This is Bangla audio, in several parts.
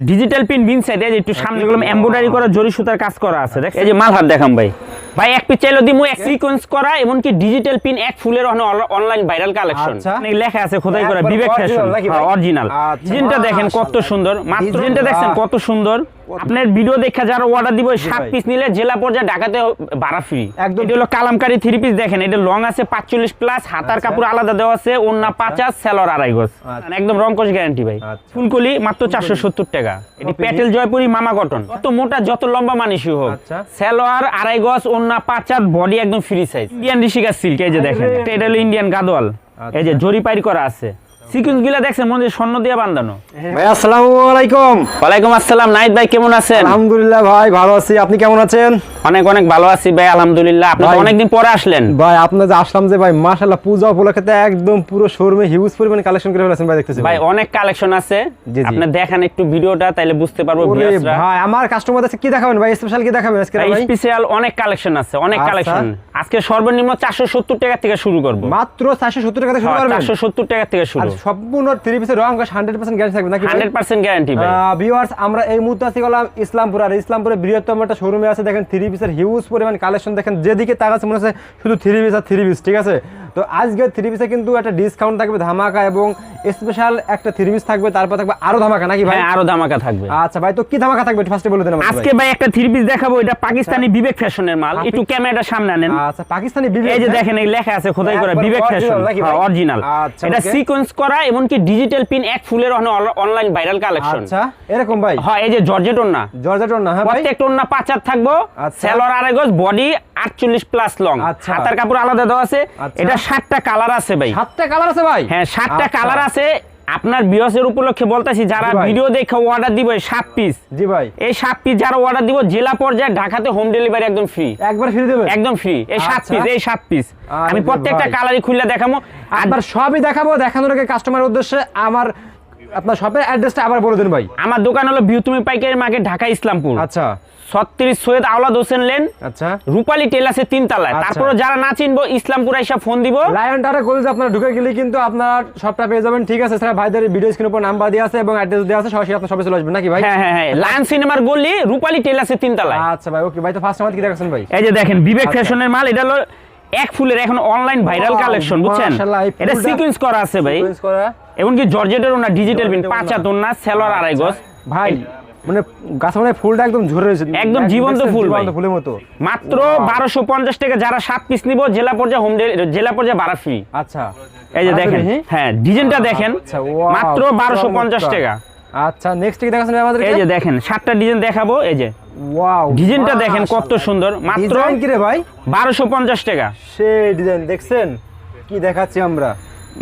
ডিজিটাল পিন বিন সাইড এই যে একটু সামনে গুলো এমব্রয়ডারি করা জরি সুতার কাজ করা আছে দেখ এই যে মাল হাত দেখাম ভাই। ভাই এক পিস চাইলো দিমু এক সিকোয়েন্স করা এমন কি ডিজিটাল পিন এক ফুলের অনলাইন ভাইরাল কালেকশন আচ্ছা। লেখা আছে খোদাই করা বিবেক ফ্যাশন অরিজিনাল জিনটা দেখেন কত সুন্দর। মাত্র জিনটা দেখছেন কত সুন্দর। আপনার ভিডিও দেখা যারা অর্ডার দিব সাত পিস নিলে জেলা পর্যায়ে ঢাকাতে ভাড়া ফ্রি একদম। এটা হলো কালামকারি থ্রি পিস দেখেন এটা লং আছে পাঁচচল্লিশ প্লাস হাতার আচ্ছা। কাপড় আলাদা দেওয়া আছে ওন্না পাঁচাশ সেলর আড়াই গজ। আচ্ছা। একদম রংকশ গ্যারান্টি ভাই। আচ্ছা। ফুলকলি মাত্র চারশো সত্তর টাকা। এটি প্যাটেল জয়পুরি মামা কটন যত মোটা যত লম্বা মানুষই হোক। সেলোয়ার আড়াই গজ ওন্না পাঁচাত বডি একদম free size Indian Rishika silk এই যে দেখেন। এটা হলো ইন্ডিয়ান গাদোয়াল। এই যে জরি পাইর করা আছে। সিকুয়েন্সগুলা দেখছেন মনে স্বর্ণ দিয়ে বান্ধানো। ভাই আসসালামু আলাইকুম। ওয়ালাইকুম আসসালাম নাইদ ভাই কেমন আছেন? আলহামদুলিল্লাহ ভাই ভালো আছি। আপনি কেমন আছেন? অনেক অনেক ভালো আছি ভাই আলহামদুলিল্লাহ। আপনি তো। অনেকদিন পরে আসলেন। ভাই আপনার যে আসলাম যে ভাই মাশাআল্লাহ পূজা উপলক্ষে একদম পুরো শোরুমে হিউজ পরিমাণে কালেকশন করে ফেলেছেন ভাই দেখতেছি ভাই অনেক কালেকশন আছে। আপনি দেখেন একটু ভিডিওটা তাইলে বুঝতে পারব ভিউয়ার্সরা ভাই আমার কাস্টমার আছে কি দেখাবেন ভাই? স্পেশাল কি দেখাবেন আজকে ভাই স্পেশাল অনেক কালেকশন আছে অনেক আচ্ছা। কালেকশন আজকে সর্বনিম্ন চারশো সত্তর টাকা থেকে শুরু করব। মাত্র 470 টাকা থেকে শুরু করবেন? চারশো সত্তর টাকা থেকে শুরু। সম্পূর্ণ থ্রি পিসের রং 100% গ্যারান্টি থাকবে নাকি হান্ড্রেড পার্সেন্ট গ্যারান্টি ভিওয়ার্স আমরা এই মুহূর্তে আছি গেলাম ইসলামপুর আর ইসলামপুরের বৃহত্তম একটা শোরুমে আছে দেখেন থ্রি পিসের হিউজ পরিমাণ কালেকশন দেখেন যেদিকে তাকাচ্ছে মনে হচ্ছে শুধু থ্রি পিস আর থ্রি পিস ঠিক আছে? তো আজকে থ্রি পিসে কিন্তু একটা ডিসকাউন্ট থাকবে ধামাকা এবং স্পেশাল একটা থ্রি পিস থাকবে তারপর থাকবে আরও ধামাকা নাকি ভাই? হ্যাঁ আরও ধামাকা থাকবে। আচ্ছা ভাই তো কি ধামাকা থাকবে ফার্স্টে বলে দেন আজকে ভাই একটা থ্রি পিস দেখাবো এটা পাকিস্তানি বিবেক ফ্যাশনের মাল। একটু ক্যামেরাটা সামনে আনেন। আচ্ছা পাকিস্তানি বিবেক এই যে হ্যাঁ? দেখেন এই লেখা আছে খোদাই করা বিবেক ফ্যাশন? অরিজিনাল আচ্ছা, এটা সিকোয়েন্স করা এমনকি ডিজিটাল পিন এক ফুলের অনলাইন ভাইরাল কালেকশন আচ্ছা এরকম ভাই? হ্যাঁ এই যে জর্জেট না। জর্জেটন না হ্যাঁ ভাই? প্রত্যেকটা ওন্না পাঁচ হাত থাকব। আচ্ছা। সেলর আড়াই গজ বডি আটচল্লিশ প্লাস লং আচ্ছা। হাতার কাপড় আলাদা দেওয়া আছে। আচ্ছা। এটা সাতটা কালার আছে ভাই। সাতটা কালার আছে ভাই? হ্যাঁ সাতটা আচ্ছা। কালার আছে। আপনার বিয়সের উপলক্ষে বলতেছি যারা ভিডিও দেখে অর্ডার দিব সাত পিস জি ভাই। এই সাত পিস যারা অর্ডার দিব জেলা পর্যায়ে ঢাকাতে হোম ডেলিভারি একদম ফ্রি একবার ফ্রি দেবেন? একদম ফ্রি এই সাত আচ্ছা। পিস এই সাত পিস আমি প্রত্যেকটা কালারই খুলে দেখাবো আপনার সবই দেখাবো দেখানোর আগে কাস্টমারের উদ্দেশ্যে আমার আপনার শপের অ্যাড্রেসটা আবার বলে দিন ভাই। আমার দোকান হলো বিউতুমি পাইকারি মার্কেট ঢাকা ইসলামপুর। আচ্ছা। ছত্রিশ সৈয়দ আওলাদ হোসেন লেন। আচ্ছা। রূপালী টেলাসে তিন তালায় আচ্ছা। তারপরে যারা না চিনবো ইসলামপুর এসে ফোন দিব। লায়ন টাটা কলেজ আপনারা ঢুকে গেলে কিন্তু আপনার সবটা পেয়ে যাবেন। ঠিক আছে স্যার ভাইদের ভিডিও স্ক্রিনের উপর নাম্বার দেওয়া আছে এবং অ্যাড্রেস দেওয়া আছে সরাসরি আপনার সবে চলে আসবেন। নাকি ভাই? হ্যাঁ হ্যাঁ হ্যাঁ। লায়ন সিনেমার গলি রূপালী টেলাসে তিন তালায় আচ্ছা ভাই ওকে ভাই তো ফার্স্ট আমার কি দেখাচ্ছেন ভাই। এই যে দেখেন বিবেক আচ্ছা। ফ্যাশনের মাল এটা হলো এক ফুলের এখন অনলাইন ভাইরাল কালেকশন বুঝছেন? এটা সিকোয়েন্স করা আছে ভাই। এমনকি জর্জেটেরও না ডিজিটাল জর্জেটেরও পাঁচ না। হাত না সেলর আড়াই গজ। ভাই মানে গাছ মানে ফুলটা একদম ঝরে রয়েছে। একদম জীবন্ত ফুল ভাই। জীবন্ত ফুলের মতো। মাত্র. বারোশো পঞ্চাশ টাকা যারা সাত পিস নিব জেলা পর্যায়ে হোম জেলা পর্যায়ে ভাড়া ফ্রি আচ্ছা। এই যে আচ্ছা, দেখেন হ্যাঁ ডিজাইনটা দেখেন। আচ্ছা, মাত্র বারোশো পঞ্চাশ। টাকা। আচ্ছা নেক্সট কি দেখাচ্ছেন আমাদের এই যে দেখেন সাতটা ডিজাইন দেখাবো এই যে। ওয়াও ডিজাইনটা দেখেন কত সুন্দর মাত্র কি রে ভাই? বারোশো পঞ্চাশ টাকা। সেই ডিজাইন দেখছেন? কি দেখাচ্ছি আমরা?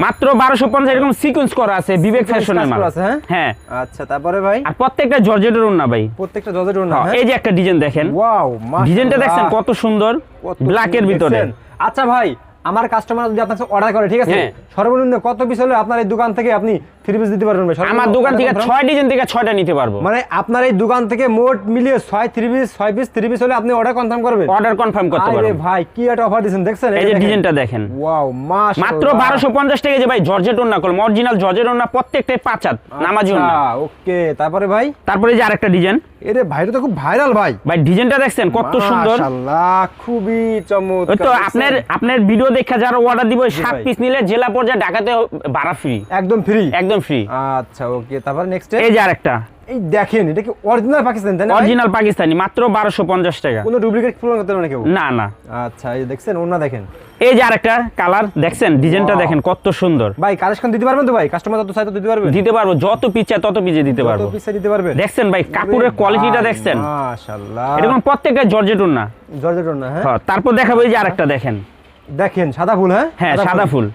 মাত্র বারোশো পঞ্চাশ এরকম সিকোয়েন্স করা আছে বিবেক ফ্যাশনের মাল। হ্যাঁ? হ্যাঁ। আচ্ছা তারপরে ভাই? আর প্রত্যেকটা জর্জেটের না ভাই। প্রত্যেকটা জজের না হ্যাঁ, এই যে একটা ডিজাইন দেখেন। ওয়াও ডিজাইনটা দেখছেন কত সুন্দর ব্ল্যাকের ভিতরে। আচ্ছা ভাই আমার কাস্টমার যদি আপনার অর্ডার করে ঠিক আছে? হ্যাঁ। সর্বনিম্ন কত পিস হলে আপনার এই দোকান থেকে আপনি থ্রি পিস দিতে পারবেন ভাই? আমার দোকান থেকে ছয় ডিজাইন থেকে ছয়টা নিতে পারব। মানে আপনার এই দোকান থেকে মোট মিলিয়ে ছয় থ্রি পিস ছয় পিস থ্রি পিস হলে আপনি অর্ডার কনফার্ম করবেন? অর্ডার কনফার্ম করতে আরে ভাই কি একটা অফার দিয়েছেন দেখছেন? এই যে ডিজাইনটা দেখেন। ওয়াও মাত্র বারোশো পঞ্চাশ টাকা যে ভাই জর্জেট ওনা করলাম অরিজিনাল জর্জেট ওনা প্রত্যেকটাই পাঁচ নামাজি ওনা ওকে তারপরে ভাই? তারপরে এই যে আরেকটা ডিজাইন এরে ভাইটা তো খুব ভাইরাল ভাই। ভাই ডিজাইনটা দেখছেন কত সুন্দর। মাশাআল্লাহ খুবই চমৎকার তো আপনার আপনার ভিডিও দেখা যারা অর্ডার দিব পিস নিলে জেলা পর্যায়ে ঢাকাতে ভাড়া ফ্রি একদম ফ্রি একদম ফ্রি আচ্ছা ওকে তারপর নেক্সট এই যে আরেকটা। এই দেখেন এটা কি অরিজিনাল পাকিস্তান তাই না অরিজিনাল পাকিস্তানি মাত্র বারোশো পঞ্চাশ টাকা। কোনো ডুপ্লিকেট ফুল করতে না কেউ? না না। আচ্ছা এই দেখছেন ওনা দেখেন। এই যে আরেকটা কালার দেখছেন? ডিজাইনটা দেখেন কত সুন্দর। ভাই কালেকশন দিতে পারবেন তো ভাই? কাস্টমার তত চাইতে দিতে পারবেন। দিতে পারব যত পিচা তত পিচে দিতে পারব। কত পিসে দিতে পারবেন। দেখছেন ভাই কাপড়ের কোয়ালিটিটা দেখছেন। মাশাআল্লাহ। এটা কোন প্রত্যেকটা জর্জেট না জর্জেট না হ্যাঁ, তারপর দেখাবো এই যে আরেকটা দেখেন। দেখেন সাদা ফুল হ্যাঁ? হ্যাঁ সাদা ফুল।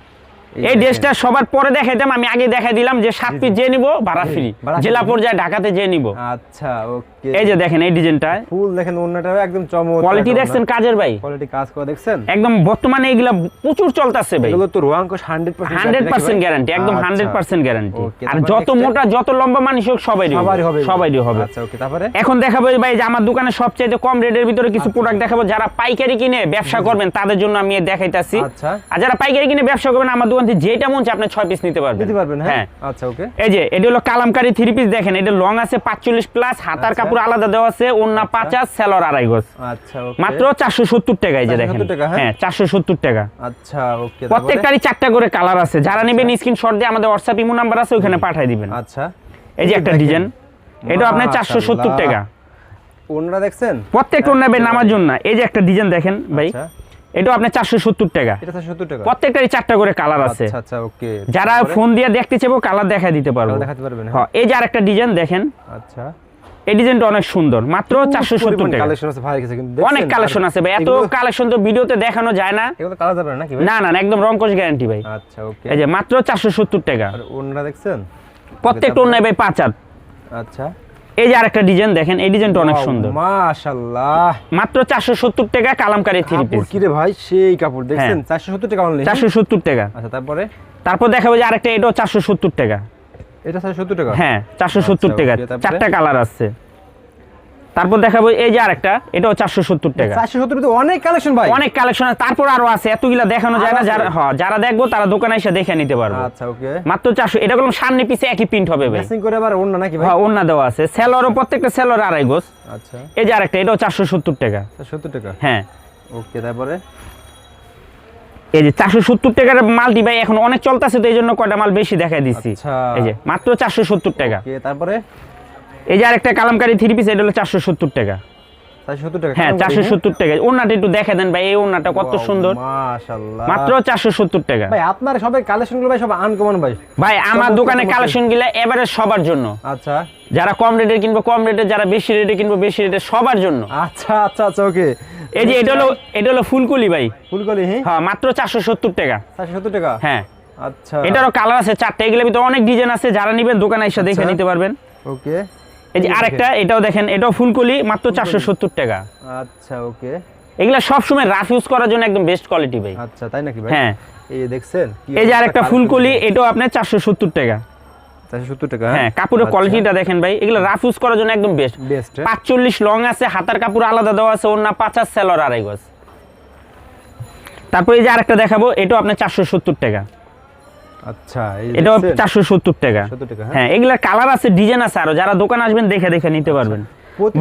এই ড্রেসটা সবার পরে দেখাইতাম আমি আগে দেখাই দিলাম যে সাত পিস যে নিবো ভাড়া ফ্রি। জেলা পর্যায়ে ঢাকাতে যে নিবো। আচ্ছা ওকে। এই যে দেখেন এই ডিজাইনটা। ফুল দেখেন ওন্নাটা একদম চমৎকার কোয়ালিটি দেখছেন কাজের ভাই। কোয়ালিটি কাজ করে দেখছেন? একদম বর্তমানে এগুলা প্রচুর চলতেছে ভাই। এগুলো তো রোয়াঙ্কশ 100% হান্ড্রেড পার্সেন্ট গ্যারান্টি একদম হান্ড্রেড পার্সেন্ট গ্যারান্টি আর যত মোটা যত লম্বা মানুষ হোক সবাই সবারই হবে সবাই হবে। আচ্ছা ওকে তারপরে? এখন দেখাবো ভাই যে আমার দোকানে সবচেয়ে কম রেটের ভিতরে কিছু প্রোডাক্ট দেখাবো। যারা পাইকারি কিনে ব্যবসা করবেন তাদের জন্য আমি দেখাইতাছি। আচ্ছা। আর যারা পাইকারি কিনে ব্যবসা করবেন আমার পন্থী যেটা মন চায় আপনি ছয় পিস নিতে পারবেন। দিতে পারবেন হ্যাঁ? হ্যাঁ। আচ্ছা ওকে। এই যে এটা হলো কালামকারি থ্রি পিস দেখেন এটা লং আছে পাঁচচল্লিশ প্লাস হাতার আচ্ছা। কাপড় আলাদা দেওয়া আছে ওন্না পাঁচাশ সেলর আড়াই গজ। আচ্ছা ওকে। মাত্র চারশো সত্তর টাকা এই যে দেখেন। 470 টাকা, হ্যাঁ? হ্যাঁ চারশো সত্তর টাকা। আচ্ছা ওকে প্রত্যেকটারই চারটা করে কালার আছে। যারা নেবেন স্ক্রিনশট দিয়ে আমাদের হোয়াটসঅ্যাপ ইমো নাম্বার আছে ওখানে পাঠিয়ে দিবেন। আচ্ছা। এই যে একটা ডিজাইন এটা আপনার চারশো সত্তর মাশাআল্লাহ। টাকা। ওনারা দেখছেন? প্রত্যেকটা নেবেন নামার জন্য। এই যে একটা ডিজাইন দেখেন ভাই। আচ্ছা। এটা আপনার চারশো সত্তর টাকা। এটা 770 টাকা? প্রত্যেকটারই চারটা করে কালার আছে। আচ্ছা আচ্ছা ওকে। যারা ফোন দিয়ে দেখতে চাইব কালার দেখা দিতে পারব। হ্যাঁ। হ্যাঁ এই যে আরেকটা ডিজাইন দেখেন। আচ্ছা। এই ডিজাইনটা অনেক সুন্দর মাত্র চারশো সত্তর টাকা। আছে অনেক কালেকশন আছে ভাই এত কালেকশন তো ভিডিওতে দেখানো যায় না। না না একদম রংকশ গ্যারান্টি ভাই। আচ্ছা ওকে। এই যে মাত্র চারশো সত্তর টাকা। ওনারা দেখছেন? প্রত্যেকটা অন্য ভাই পাঁচ আচ্ছা। এই যে আরেকটা ডিজাইন দেখেন এই ডিজাইনটা অনেক সুন্দর। মাশাআল্লাহ। মাত্র চারশো সত্তর টাকা কালামকারি থ্রি পিস কি রে ভাই সেই কাপড় দেখছেন? হ্যাঁ। 470 টাকা অনলি চারশো সত্তর টাকা। আচ্ছা তারপরে? তারপর দেখাবো যে আরেকটা এটাও চারশো সত্তর টাকা। এটা 470 টাকা? হ্যাঁ চারশো সত্তর আচ্ছা, টাকা। চারটা কালার আছে। তারপর দেখাবো এই যে আরেকটা এটাও চারশো সত্তর টাকা। 470 তো অনেক কালেকশন ভাই। অনেক কালেকশন তারপর আরও আছে এতগুলা দেখানো যায় না যারা হ্যাঁ, যারা দেখব তারা দোকানে এসে দেখে নিতে পারব। আচ্ছা ওকে। মাত্র চারশো এটা করলাম সামনে পিছে একই প্রিন্ট হবে ভাই। করে আবার ওন্না নাকি ভাই? হ্যাঁ অন্য দেওয়া আছে। সেলরও প্রত্যেকটা সেলর আড়াই গোস আচ্ছা। এই যে আরেকটা এটাও চারশো সত্তর টাকা। 470 টাকা? হ্যাঁ। ওকে তারপরে? এই যে চারশো সত্তর টাকার মালটি ভাই এখন অনেক চলতেছে তো এই জন্য কয়টা মাল বেশি দেখাই দিচ্ছি। আচ্ছা। এই যে মাত্র চারশো সত্তর টাকা। তারপরে? এই যে আরেকটা কালামকারি থ্রি পিস এটা হলো চারশো সত্তর টাকা। 470 টাকা? হ্যাঁ চারশো সত্তর টাকা। ওনাটা একটু দেখে দেন ভাই এই ওনাটা কত সুন্দর। মাত্র চারশো সত্তর টাকা। ভাই আপনার সবাই কালেকশনগুলো ভাই সব আনকমন ভাই। ভাই আমার দোকানে কালেকশনগুলা এবারে সবার জন্য। আচ্ছা। যারা কম রেটে কিনবো কম রেটে যারা বেশি রেটে কিনবো বেশি রেটে সবার জন্য। আচ্ছা আচ্ছা আচ্ছা ওকে এই যে এটা হলো এটা হলো ফুলকুলি ভাই। ফুলকলি হ্যাঁ? হ্যাঁ মাত্র চারশো সত্তর টাকা। 470 টাকা? হ্যাঁ। আচ্ছা। এটারও কালার আছে চারটে। এগুলোর ভিতরে অনেক ডিজাইন আছে যারা নিবেন দোকানে এসে দেখে আচ্ছা। নিতে পারবেন। ওকে এই যে আরেকটা এটাও দেখেন এটাও ফুলকলি মাত্র চারশো সত্তর টাকা। আচ্ছা ওকে। এগুলা সবসময় রাফ ইউজ করার জন্য একদম বেস্ট কোয়ালিটি ভাই। আচ্ছা তাই নাকি ভাই? হ্যাঁ। এই যে দেখছেন এই যে আরেকটা ফুলকলি এটাও আপনার চারশো সত্তর টাকা। 470 টাকা হ্যাঁ? কাপড়ের কোয়ালিটিটা দেখেন ভাই এগুলো রাফ ইউজ করার জন্য একদম বেস্ট বেস্ট পাঁচচল্লিশ লং আছে হাতার কাপড় আলাদা দেওয়া আছে না পাঁচাশ সেলর আড়াই গজ। তারপর এই যে আরেকটা দেখাবো এটাও আপনার চারশো সত্তর টাকা। আচ্ছা এই যে এটাও দেখছেন? চারশো সত্তর টাকা। 70 টাকা, হ্যাঁ। হ্যাঁ কালার আছে ডিজাইন আছে আরও যারা দোকানে আসবেন দেখে দেখে নিতে পারবেন।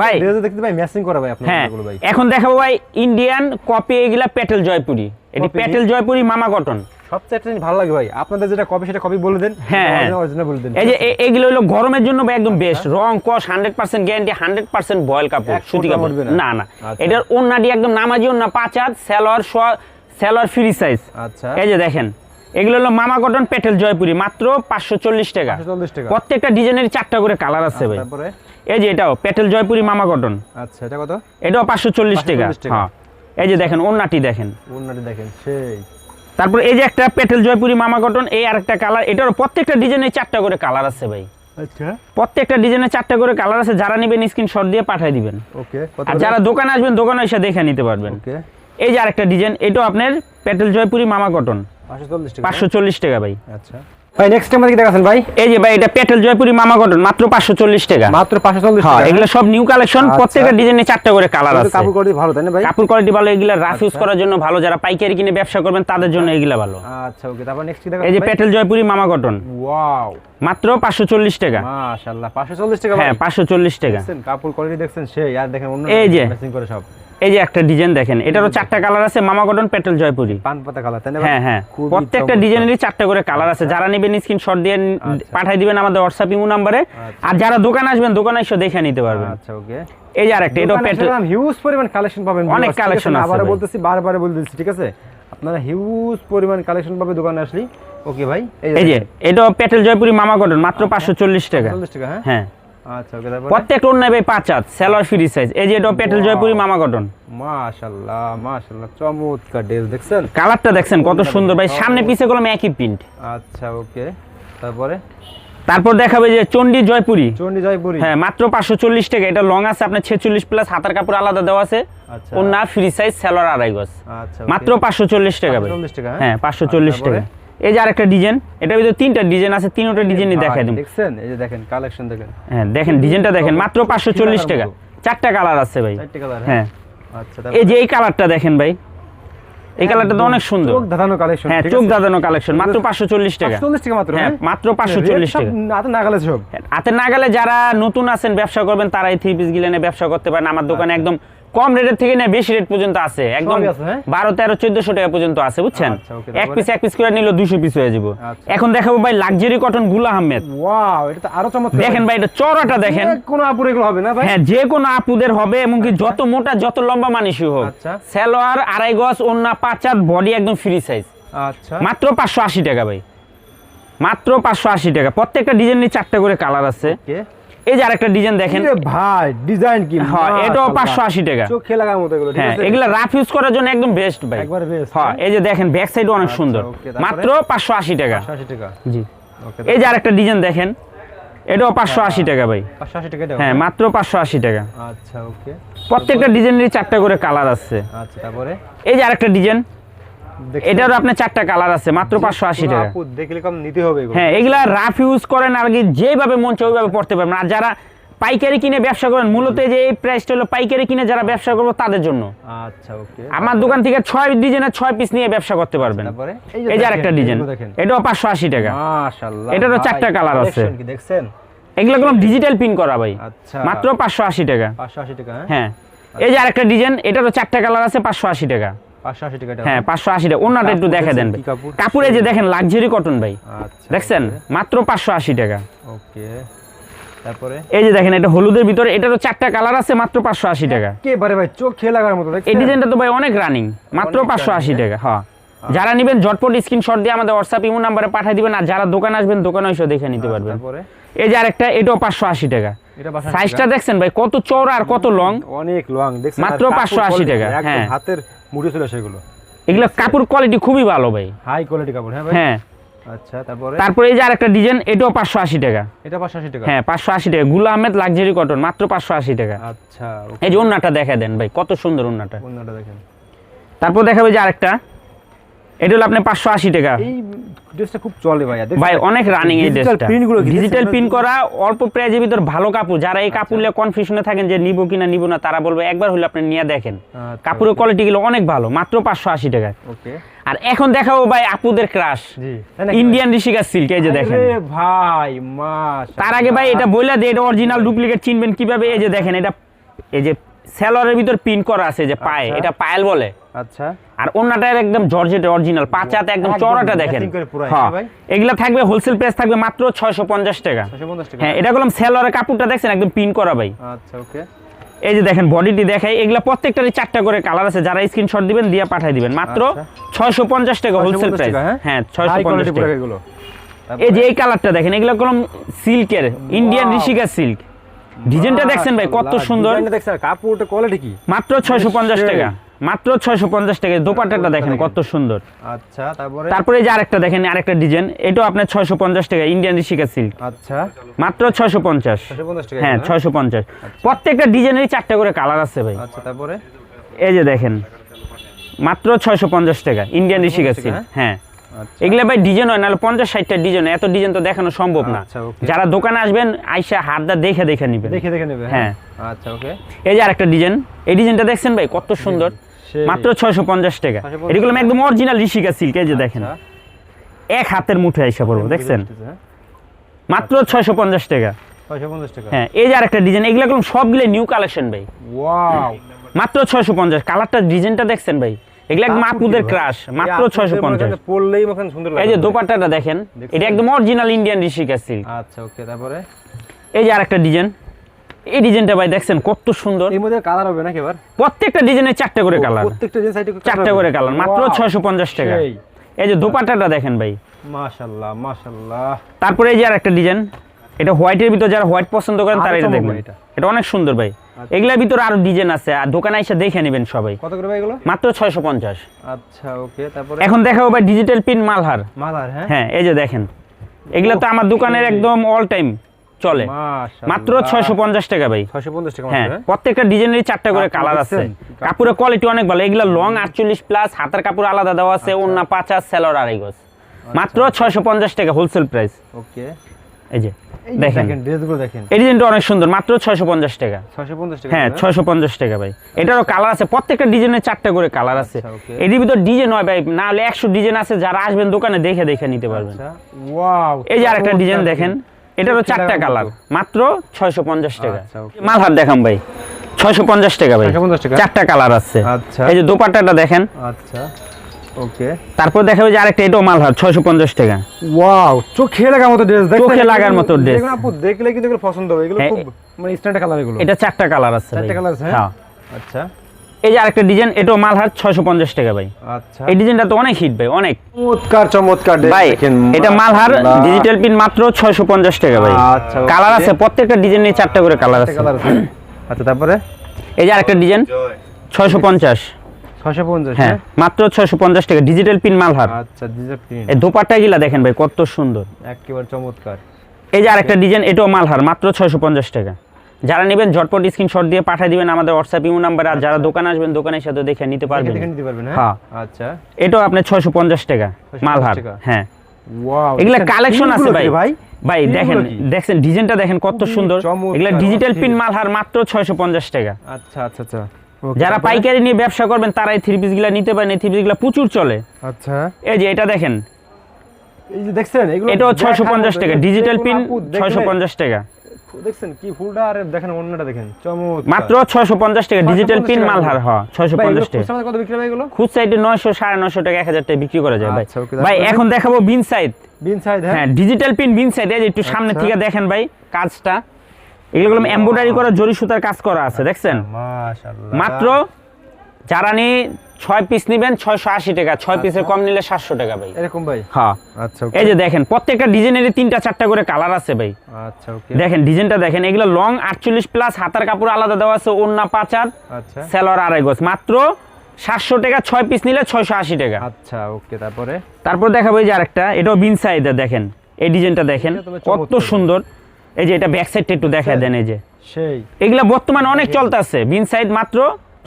ভাই দেখতে ভাই ম্যাচিং করা ভাই আপনার হ্যাঁ ভাই। এখন দেখাবো ভাই ইন্ডিয়ান কপি এগুলা পেটেল জয়পুরি এটি পেটেল জয়পুরি মামা কটন সবচেয়ে ভালো লাগে ভাই। আপনাদের যেটা কপি সেটা কপি বলে দেন হ্যাঁ। অরিজিনাল বলে দেন। এই যে এগুলো হলো গরমের জন্য একদম বেস্ট রং কস hundred percent guarantee hundred percent voile কাপড় সুতি কাপড়। না। না আচ্ছা। এটার ওন্নাটি একদম নামাজি ওন্না পাঁচ হাত স্যালোয়ার স্যালোয়ার ফ্রি সাইজ আচ্ছা। এই যে দেখেন এগুলো হলো মামা কটন পেটেল জয়পুরি মাত্র পাঁচশো চল্লিশ টাকা। প্রত্যেকটা ডিজাইনের চারটা করে কালার আছে ভাই। এই যে এটাও পেটেল জয়পুরি মামা কটন। আচ্ছা এটা কত? এটাও পাঁচশো চল্লিশ টাকা। হ্যাঁ। এই যে দেখেন ওন্নাটি দেখেন। ওন্নাটি দেখেন সেই। তারপর এই যে একটা পেটেল জয়পুরি মামা কটন এই আরেকটা কালার এটারও প্রত্যেকটা ডিজাইনের চারটা করে কালার আছে ভাই। আচ্ছা। প্রত্যেকটা ডিজাইনের চারটা করে কালার আছে যারা নেবেন স্ক্রিনশট দিয়ে পাঠিয়ে দিবেন। ওকে আর যারা দোকানে আসবেন দোকানে এসে দেখে নিতে পারবেন। ওকে। এই যে আরেকটা ডিজাইন এটাও আপনার পেটেল জয়পুরি মামা কটন। 540 টাকা ভাই। আচ্ছা। ভাই নেক্সট আমাদের কি দেখাছেন ভাই? এই যে ভাই এটা পেটেল জয়পুরি মামা কটন মাত্র পাঁচশো চল্লিশ টাকা। মাত্র 540 হ্যাঁ টাকা। এগুলো সব নিউ কালেকশন আচ্ছা। প্রত্যেকটা ডিজাইনে চারটা করে কালার আছে। কাপড় কোয়ালিটি ভালো তাই না ভাই? কাপড় কোয়ালিটি ভালো এগুলা রাফ ইউজ আচ্ছা। করার জন্য ভালো যারা পাইকারি কিনে ব্যবসা করবেন তাদের জন্য এগুলা ভালো। আচ্ছা ওকে তারপর নেক্সট কি এই যে পেটেল জয়পুরি মামা কটন। ওয়াও মাত্র পাঁচশো চল্লিশ টাকা। মাশাআল্লাহ 540 টাকা ভাই। হ্যাঁ পাঁচশো চল্লিশ টাকা। দেখছেন কাপড় কোয়ালিটি দেখছেন সেই আর দেখেন অন্য করে সব। এই যে একটা ডিজাইন দেখেন এটারও চারটা কালার আছে মামা কটন পেটেল জয়পুরি। পান পাতা কালার হ্যাঁ হ্যাঁ। প্রত্যেকটা ডিজাইনেরই চারটা করে কালার আছে। যারা নেবেন স্ক্রিনশট দিয়ে পাঠিয়ে দিবেন আমাদের হোয়াটসঅ্যাপ ইমো নাম্বারে। আর যারা দোকানে আসবেন দোকানে এসে দেখে নিতে পারবেন। আচ্ছা ওকে। এই যে আরেকটা এটাও পেটেল। হিউজ পরিমাণ কালেকশন পাবেন অনেক ঠিক আছে? ভাই। বলতেছি বারবার বলে দিচ্ছি ঠিক আছে? আপনারা হিউজ পরিমাণ কালেকশন পাবে দোকানে আসলে ওকে ভাই এই যে এটাও পেটেল জয়পুরি মামা কটন মাত্র পাঁচশো চল্লিশ টাকা। 40 টাকা হ্যাঁ? হ্যাঁ। আচ্ছা ওকে তারপর? প্রত্যেকটা অন্য ভাই পাঁচ হাত স্যালোয়ার ফ্রি সাইজ এই যে এটাও পেটেল জয়পুরি মামা কটন মাশাআল্লাহ মাশাআল্লাহ চমৎকার ড্রেস দেখছেন? কালারটা দেখছেন কত সুন্দর ভাই। সামনে পিছে করলাম একই প্রিন্ট আচ্ছা ওকে তারপরে? তারপর দেখাবে যে জয়পুরি। চন্ডী জয়পুরি। হ্যাঁ মাত্র পাঁচশো চল্লিশ টাকা। এটা লং আছে আপনার ছেচল্লিশ প্লাস হাতার কাপড় আলাদা দেওয়া আছে। আচ্ছা। ওর না ফ্রি সাইজ স্যালোয়ার আড়াই গজ। আচ্ছা মাত্র পাঁচশো চল্লিশ টাকা ভাই। 540 টাকা, হ্যাঁ? হ্যাঁ পাঁচশো চল্লিশ টাকা। এই যে আরেকটা ডিজাইন এটার ভিতরে তিনটা ডিজাইন আছে তিনটা ডিজাইনই দেখাই দেবো। দেখছেন? এই যে দেখেন কালেকশন দেখেন। হ্যাঁ দেখেন ডিজাইনটা দেখেন মাত্র পাঁচশো চল্লিশ টাকা। চারটা কালার আছে ভাই। চারটে কালার হ্যাঁ? আচ্ছা এই যে এই কালারটা দেখেন ভাই। এই কালারটা তো অনেক সুন্দর। চোখ ধাঁধানো কালেকশন হ্যাঁ চোখ দাদানো কালেকশন মাত্র পাঁচশো চল্লিশ টাকা। চল্লিশ টাকা মাত্র হ্যাঁ মাত্র পাঁচশো চল্লিশ টাকা। হাতে নাগালে সব। হাতে না গেলে যারা নতুন আছেন ব্যবসা করবেন তারা এই থ্রি পিস গিলেনে ব্যবসা করতে পারেন। আমার দোকানে একদম কম রেটের থেকে নিয়ে বেশি রেট পর্যন্ত আছে। একদম হ্যাঁ? বারো তেরো চোদ্দশো টাকা পর্যন্ত আছে বুঝছেন? আচ্ছা, এক পিস এক পিস করে নিলে দুশো পিস হয়ে যাব। আচ্ছা। এখন দেখাবো ভাই লাক্সারি কটনগুলা আহমেদ। আরও চমৎকার। দেখেন ভাই এটা চড়াটা দেখেন। কোনো আপুর এগুলো হবে না হ্যাঁ যে কোনো আপুদের হবে এমনকি যত মোটা যত লম্বা মানুষই হোক। আচ্ছা। সালোয়ার আড়াই গজ ওন্না পাঁচ হাত বডি একদম ফ্রি সাইজ আচ্ছা। মাত্র পাঁচশো আশি টাকা ভাই। মাত্র পাঁচশো আশি টাকা। প্রত্যেকটা ডিজাইন নিয়ে চারটা করে কালার আছে। এই যে আরেকটা ডিজাইন দেখেন। ভাই ডিজাইন কি হ্যাঁ এটাও মাশাআল্লাহ। পাঁচশো আশি টাকা। চোখে লাগার মতো এগুলো হ্যাঁ এগুলা রাফ ইউজ করার জন্য একদম বেস্ট ভাই। একবার বেস্ট হ্যাঁ এই যে দেখেন ব্যাক সাইড অনেক আচ্ছা, সুন্দর। মাত্র পাঁচশো আশি টাকা। 80 টাকা। জি। এই যে আরেকটা ডিজাইন দেখেন এটাও পাঁচশো আশি টাকা ভাই। 580 টাকা হ্যাঁ মাত্র পাঁচশো আশি টাকা। আচ্ছা ওকে প্রত্যেকটা ডিজাইনেরই চারটা করে কালার আছে। আচ্ছা তারপরে? এই যে আরেকটা ডিজাইন। এটারও আপনার চারটা কালার আছে মাত্র পাঁচশো আশি টাকা। আপু দেখলে কম নিতে হবে এগুলো। হ্যাঁ এগুলা রাফ ইউজ করেন আর কি যেভাবে মন চায় ওইভাবে পড়তে পারবেন। আর যারা পাইকারি কিনে ব্যবসা করেন মূলত যে এই প্রাইসটা হলো পাইকারি কিনে যারা ব্যবসা করব তাদের জন্য। আচ্ছা ওকে আমার দোকান থেকে ছয় ডিজাইনের ছয় পিস নিয়ে ব্যবসা করতে পারবেন। এই যে আরেকটা ডিজাইন এটাও পাঁচশো আশি টাকা। এটারও চারটা colour আছে। দেখছেন? এগুলো কোনো ডিজিটাল পিন করা ভাই। আচ্ছা। মাত্র পাঁচশো আশি টাকা। 580 টাকা হ্যাঁ? হ্যাঁ। এই যে আরেকটা ডিজাইন এটারও চারটা কালার আছে পাঁচশো আশি টাকা। 580 টাকা এটা হ্যাঁ পাঁচশো অন্যটা একটু দেখে দেন। কাপড়? যে দেখেন লাক্সারি কটন ভাই। আচ্ছা দেখছেন? মাত্র পাঁচশো আশি টাকা। ওকে। তারপরে? এই যে দেখেন এটা হলুদের ভিতরে এটারও চারটা কালার আছে মাত্র পাঁচশো আশি টাকা। একেবারে ভাই চোখ খেয়ে লাগার মতো এই ডিজাইনটা তো ভাই অনেক রানিং মাত্র পাঁচশো আশি টাকা হ্যাঁ। যারা নেবেন ঝটপট স্ক্রিনশট দিয়ে আমাদের হোয়াটসঅ্যাপ ইমো নাম্বারে পাঠিয়ে দিবেন আর যারা দোকানে আসবেন দোকানে এসে দেখে নিতে আচ্ছা, পারবেন। এই যে আরেকটা এটাও পাঁচশো আশি টাকা। সাইজটা দেখছেন ভাই কত চওড়া আর কত লং অনেক লং মাত্র পাঁচশো আশি টাকা, হ্যাঁ। হাতের মুঠে চলে আসে এগুলো। এগুলো কাপড় কোয়ালিটি খুবই ভালো ভাই। হাই কোয়ালিটি কাপড় হ্যাঁ ভাই? হ্যাঁ। আচ্ছা তারপরে? তারপরে এই যে আরেকটা ডিজাইন এটাও পাঁচশো আশি টাকা। এটা 580 টাকা? হ্যাঁ পাঁচশো আশি টাকা। গুলা আহমেদ লাক্সারি কটন মাত্র পাঁচশো আশি টাকা। আচ্ছা এই যে ওন্নাটা দেখা দেন ভাই কত সুন্দর ওন্নাটা ওন্নাটা দেখেন। তারপর দেখাবে যে আরেকটা। এটা হলো আপনার পাঁচশো আশি টাকা। এই ড্রেসটা খুব চলে ভাই ভাই অনেক রানিং এই ড্রেসটা print ডিজিটাল প্রিন্ট করা অল্প প্রাইজের ভিতর ভালো কাপড়। যারা এই কাপড় নিয়ে কনফিউশনে থাকেন যে নিব কিনা নিব না তারা বলবে একবার হলে আপনি নিয়ে দেখেন। আচ্ছা, কাপড়ের কোয়ালিটি গুলো অনেক ভালো মাত্র পাঁচশো আশি টাকা ওকে। আর এখন দেখাবো ভাই আপুদের ক্রাশ ইন্ডিয়ান ঋষিকা সিল্ক এই যে দেখেন। ভাই মাস তার আগে ভাই এটা বইলা দিয়ে এটা অরিজিনাল ডুপ্লিকেট চিনবেন কীভাবে? এই যে দেখেন এটা এই যে সেলরের ভিতর পিন করা আছে যে পায়ে। আচ্ছা। এটা পায়েল বলে। আচ্ছা। আর অন্যটার একদম জর্জেট অরিজিনাল পাঁচাতে একদম একদম চড়াটা দেখেন। matching করে পুরো, হ্যাঁ। হ্যাঁ এগুলা থাকবে হোলসেল প্রাইস থাকবে মাত্র ছয়শো পঞ্চাশ টাকা। 650 টাকা। হ্যাঁ এটা করলাম সেলরের কাপড়টা দেখছেন একদম পিন করা ভাই। আচ্ছা ওকে। এই যে দেখেন বডিটি দেখাই এগুলা প্রত্যেকটারই চারটা করে কালার আছে যারা স্ক্রিনশট দিবেন দিয়ে পাঠিয়ে দিবেন। মাত্র আচ্ছা। ছয়শো পঞ্চাশ টাকা হোলসেল 650 প্রাইস হ্যাঁ? হ্যাঁ টাকা। এগুলো। এই যে এই কালারটা দেখেন এগুলো কলম সিল্কের ইন্ডিয়ান ঋষিকা সিল্ক ডিজাইনটা দেখছেন ভাই কত সুন্দর। কাপড়টা কোয়ালিটি কি? মাত্র ছয়শো পঞ্চাশ সেই। টাকা। মাত্র ছয়শো পঞ্চাশ টাকা। দোপাট্টাটা দেখেন দেখেন। কত সুন্দর। আচ্ছা তারপরে? যে আরেকটা দেখেন আরেকটা ডিজাইন। এটাও আপনার ছয়শো পঞ্চাশ টাকা ইন্ডিয়ান ঋষিকা সিল্ক আচ্ছা। মাত্র ছয়শো পঞ্চাশ। 650 টাকা হ্যাঁ ছয়শো পঞ্চাশ। প্রত্যেকটা ডিজাইনেরই চারটা করে কালার আছে ভাই। আচ্ছা তারপরে? এই যে দেখেন মাত্র ছয়শো পঞ্চাশ টাকা ইন্ডিয়ান ঋষিকা সিল্ক হ্যাঁ? আচ্ছা। এগুলা ভাই ডিজাইন হয় নাহলে পঞ্চাশ ষাটটা ডিজাইন এত ডিজাইন তো দেখানো সম্ভব না। আচ্ছা, যারা দোকানে আসবেন আইসা হাতটা দেখে দেখে নিবেন। দেখে দেখে নেবে হ্যাঁ। আচ্ছা ওকে। এই যে আরেকটা ডিজাইন। এই ডিজাইনটা দেখছেন ভাই কত সুন্দর। মাত্র ছয়শো পঞ্চাশ টাকা। 650 এগুলো একদম অরিজিনাল ঋষিকা সিল্ক এই যে দেখেন। আচ্ছা, এক হাতের মুঠে আইসা পড়ব দেখছেন? হ্যাঁ? মাত্র ছয়শো পঞ্চাশ টাকা। হ্যাঁ এই যে আরেকটা ডিজাইন এগুলো একদম সবগুলো নিউ কালেকশন ভাই। মাত্র ছয়শো পঞ্চাশ কালারটা ডিজাইনটা দেখছেন ভাই? এগুলো একদম আপুদের ক্রাশ মাত্র ছয়শো পঞ্চাশ। পড়লেই সুন্দর এই যে। দোপাট্টাটা দেখেন এটা একদম অরিজিনাল ইন্ডিয়ান ঋষিকা সিল্ক আচ্ছা ওকে তারপরে? এই যে আরেকটা ডিজাইন এই ডিজাইনটা ভাই দেখছেন কত সুন্দর। এর মধ্যে কালার হবে নাকি এবার? প্রত্যেকটা ডিজাইনের চারটা করে কালার প্রত্যেকটা যে সাইডে চারটা করে কালার মাত্র ছয়শো পঞ্চাশ টাকা। এই যে দোপাট্টাটা দেখেন ভাই। মাশাআল্লাহ মাশাআল্লাহ তারপরে এই যে আরেকটা ডিজাইন এটা হোয়াইটের ভিতর যারা হোয়াইট পছন্দ করেন তারা এটা দেখবেন। এটা। অনেক সুন্দর ভাই। আচ্ছা। এগুলোর ভিতরে আরও ডিজাইন আছে আর দোকানে এসে দেখে নেবেন সবাই। কত করে ভাই এগুলো? মাত্র ছয়শো পঞ্চাশ। আচ্ছা ওকে তারপরে? এখন দেখাবো ভাই ডিজিটাল পিন মালহার। মালার হ্যাঁ? হ্যাঁ এই যে দেখেন। এগুলা তো আমার দোকানের একদম অল টাইম চলে। মাত্র ছয়শো পঞ্চাশ টাকা ভাই। 650 টাকা হ্যাঁ হ্যাঁ? প্রত্যেকটা ডিজাইনেরই চারটা করে কালার আছে? কাপড়ের কোয়ালিটি অনেক ভালো। এগুলো লং আটচল্লিশ প্লাস হাতের কাপড় আলাদা দেওয়া আছে অন্য পাঁচা সেলর আড়াই গজ। মাত্র ছয়শো পঞ্চাশ টাকা হোলসেল প্রাইস ওকে। এই যে দেখেন। দেখেন ড্রেসগুলো দেখেন। এই ডিজাইনটা অনেক সুন্দর মাত্র ছয়শো পঞ্চাশ টাকা। ছয়শো পঞ্চাশ টাকা হ্যাঁ টাকা ভাই। এটারও কালার আছে প্রত্যেকটা ডিজাইনের চারটা করে কালার আছে। আচ্ছা. ভিতর ডিজাইন হয় ভাই না হলে একশো ডিজাইন আছে যারা আসবেন দোকানে দেখে দেখে নিতে পারবেন। আচ্ছা ওয়াও এই যে আরেকটা ডিজাইন দেখেন। এটারও চারটা কালার? মাত্র ছয়শো পঞ্চাশ টাকা। আচ্ছা. মালহার দেখাম ভাই? ছয়শো পঞ্চাশ টাকা ভাই। 650 টাকা? চারটা কালার আছে। আচ্ছা। এই যে দোপাট্টাটা দেখেন। আচ্ছা ওকে তারপর দেখাবে যে আরেকটা এটাও মালহার ছয়শো পঞ্চাশ টাকা। ওয়াও চোখে লাগার মতো ড্রেস চোখে লাগার মতো আপু দেখলে কিন্তু এগুলো পছন্দ হবে। এগুলো হ্যাঁ, খুব মানে স্ট্যান্ডার্ড কালার এগুলো। এটা চারটা কালার আছে চারটা কালার আছে হ্যাঁ। আচ্ছা। এই যে আরেকটা ডিজাইন এটাও মালহার ছয়শো পঞ্চাশ টাকা ভাই। আচ্ছা। এই ডিজাইনটা তো অনেক হিট ভাই অনেক। চমৎকার চমৎকার ভাই এটা মালহার মাশাআল্লাহ। ডিজিটাল পিন মাত্র ছয়শো পঞ্চাশ টাকা ভাই। আচ্ছা, কালার আছে প্রত্যেকটা ডিজাইনের চারটা করে কালার আছে। আচ্ছা তারপরে? এই যে আরেকটা ডিজাইন ছয়শো পঞ্চাশ। ছয়শো পঞ্চাশ হ্যাঁ মাত্র ছয়শো পঞ্চাশ টাকা ডিজিটাল পিন মালহার আচ্ছা ডিজাইন প্রিন্ট এই দোপাট্টা গিলা দেখেন ভাই কত সুন্দর। একেবারে চমৎকার। এই যে আরেকটা ডিজাইন এটাও মালহার মাত্র ছয়শো পঞ্চাশ টাকা। যারা নেবেন ঝটপট স্ক্রিনশট দিয়ে পাঠিয়ে দিবেন আমাদের হোয়াটসঅ্যাপ ইমো নাম্বার। আর যারা দোকানে আসবেন দোকানের সাথে দেখে নিতে পারবেন। দেখে নিতে পারবেন হ্যাঁ। হ্যাঁ। আচ্ছা। এটাও আপনার ছয়শো পঞ্চাশ টাকা 650 মালহার হ্যাঁ। ওয়াও এগুলা কালেকশন আছে ভাই। ভাই? ভাই এগুলো দেখেন ডিজাইনটা দেখেন কত সুন্দর। এগুলা ডিজিটাল পিন। মালহার মাত্র ছয়শো পঞ্চাশ টাকা। আচ্ছা আচ্ছা আচ্ছা। যারা পাইকারি নিয়ে ব্যবসা করবেন তারা এই থ্রি পিসগুলা নিতে পারেন। এই থ্রি পিসগুলা প্রচুর চলে। আচ্ছা। এই যে এটা দেখেন। এই যে দেখছেন এগুলো এটাও মতো, পঞ্চাশ টাকা। ডিজিটাল পিন আপু দেখলে- ছয়শো পঞ্চাশ টাকা। দেখছেন কি ফুলটা আর দেখেন অন্যটা দেখেন চমৎকার। মাত্র টাকা ডিজিটাল পিন হ্যাঁ পঞ্চাশ টাকা। খুচরা কত বিক্রি হয় এগুলো? টাকা টাকা করা যায় ভাই। আচ্ছা, ভাই এখন দেখাবো বিন সাইড বিন সাইড হ্যাঁ? হ্যাঁ ডিজিটাল পিন বিন সাইড এই একটু সামনে আচ্ছা। থেকে দেখেন ভাই কাজটা। এগুলো এমব্রয়ডারি করা জরি সুতার কাজ করা আছে দেখছেন? মাশাআল্লাহ। মাত্র যারা নিয়ে ছয় পিস নিবেন ছয়শো আশি টাকা। ছয় পিসের কম নিলে সাতশো টাকা ভাই। এরকম ভাই? হ্যাঁ। আচ্ছা এই যে দেখেন প্রত্যেকটা ডিজাইনের তিনটা চারটা করে কালার আছে ভাই। আচ্ছা দেখেন ডিজাইনটা দেখেন এগুলো লং আটচল্লিশ প্লাস হাতার কাপড় আলাদা দেওয়া আছে ওন্না পাচার আচ্ছা। সেলর আড়াই গজ। মাত্র সাতশো টাকা ছয় পিস নিলে ছয়শো আশি টাকা। আচ্ছা ওকে তারপরে? তারপর দেখাবো এই যে আরেকটা এটাও বিন সাইডে দেখেন। এই ডিজাইনটা দেখেন কত সুন্দর। এই যে এটা ব্যাক সাইডটা একটু দেখা দেন এই যে। সেই। এগুলা বর্তমানে অনেক চলতেছে বিন সাইড মাত্র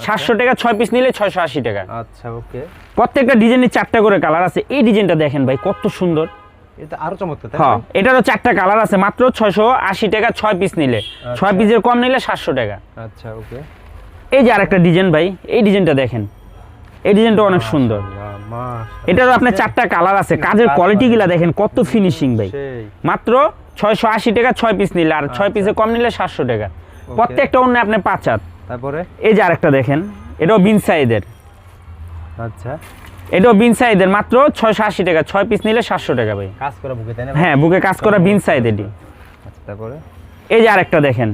সাতশো টাকা ছয় পিস নিলে ছয়শো আশি টাকা। আচ্ছা ওকে। প্রত্যেকটা ডিজাইনের চারটা করে কালার আছে। এই ডিজাইনটা দেখেন ভাই কত সুন্দর। এটা আরও চমৎকার হ্যাঁ? এটারও চারটা কালার আছে মাত্র ছয়শো আশি টাকা ছয় পিস নিলে। ছয় পিসের কম নিলে সাতশো টাকা। আচ্ছা ওকে। এই যে আরেকটা ডিজাইন ভাই এই ডিজাইনটা দেখেন। এই ডিজাইনটা অনেক সুন্দর। এটারও আপনার চারটা কালার আছে কাজের কোয়ালিটি গুলা দেখেন কত ফিনিশিং ভাই। মাত্র ছয়শো আশি টাকা ছয় পিস নিলে আর ছয় পিসে কম নিলে সাতশো টাকা। প্রত্যেকটা অন্য আপনি পাঁচ হাত। তারপরে? এই যে আরেকটা দেখেন এটাও বিন সাইজের। আচ্ছা। এটাও বিন সাইজের মাত্র ছয়শো আশি টাকা ছয় পিস নিলে সাতশো টাকা ভাই। কাজ করা বুকে তাই না হ্যাঁ বুকে কাজ করা বিন সাইজ এটি। আচ্ছা তারপরে? এই যে আরেকটা দেখেন